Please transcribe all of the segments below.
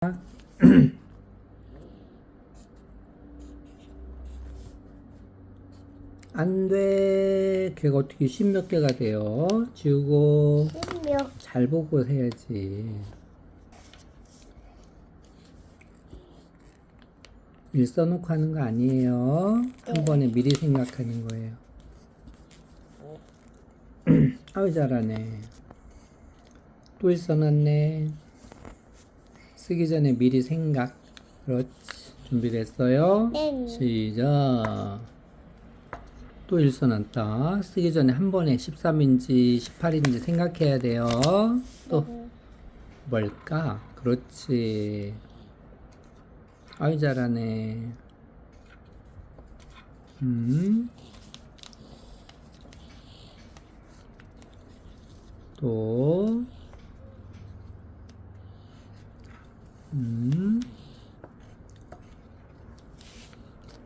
안 돼. 걔가 어떻게 십몇 개가 돼요? 지우고 십몇 잘 보고 해야지. 일 써놓고 하는 거 아니에요. 한 네. 번에 미리 생각하는 거예요. 아유 잘하네. 또 일 써놨네. 쓰기 전에 미리 생각. 그렇지. 준비됐어요? 네. 시작. 또일 써놨다. 쓰기 전에 한 번에 13인지 18인지 생각해야 돼요. 또 뭘까? 그렇지. 아유 잘하네. 음. 또. 음.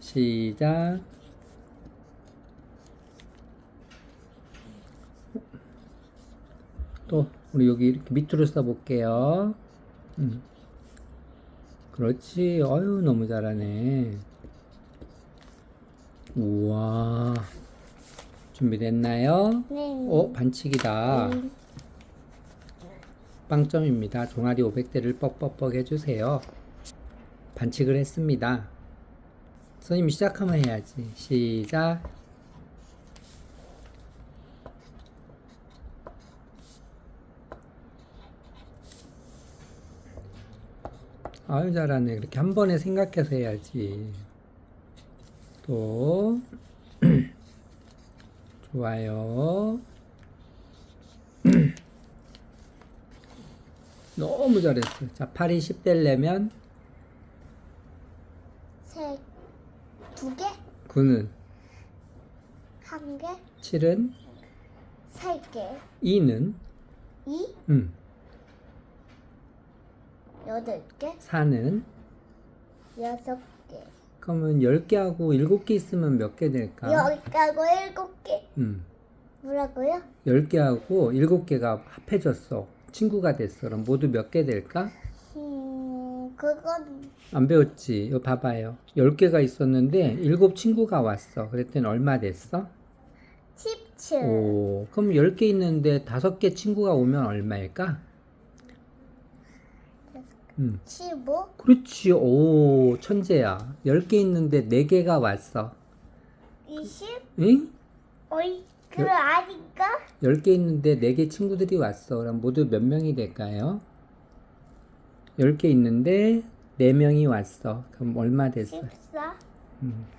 시작. 또 우리 여기 이렇게 밑으로 써볼게요. 음. 그렇지. 어유 너무 잘하네. 우와. 준비됐나요? 네. 어, 반칙이다. 음. 빵점입니다. 종아리 500대를 뻑뻑뻑 해주세요. 반칙을 했습니다. 선생님 시작하면 해야지. 시작. 아유 잘하네. 그렇게 한 번에 생각해서 해야지. 또 좋아요. 너무 잘했어. 자, 8이 10대려면 세, 두 개, 9는 한 개, 7은 세 개, 2는 이, 음, 여덟 개, 4는 여섯 개, 그러면 10개하고 7개 있으면 몇 개 될까? 열 개하고 일곱 개. 음. 뭐라고요? 10개하고 7개가 합해졌어. 친구가 됐어. 그럼 모두 몇 개 될까? 음, 그건 안 배웠지? 이거 봐봐요. 10개가 있었는데 7 친구가 왔어. 그랬더니 얼마 됐어? 십칠, 오, 그럼 10개 있는데 5개 친구가 오면 얼마일까? 음. 십오, 그렇지. 오, 천재야. 10개 있는데 4개가 왔어. 이십, 응? 어이, 그거 아닌가? 10개 있는데 4개 친구들이 왔어. 그럼 모두 몇 명이 될까요? 10개 있는데 4명이 왔어. 그럼 얼마 됐어? 십사, 음,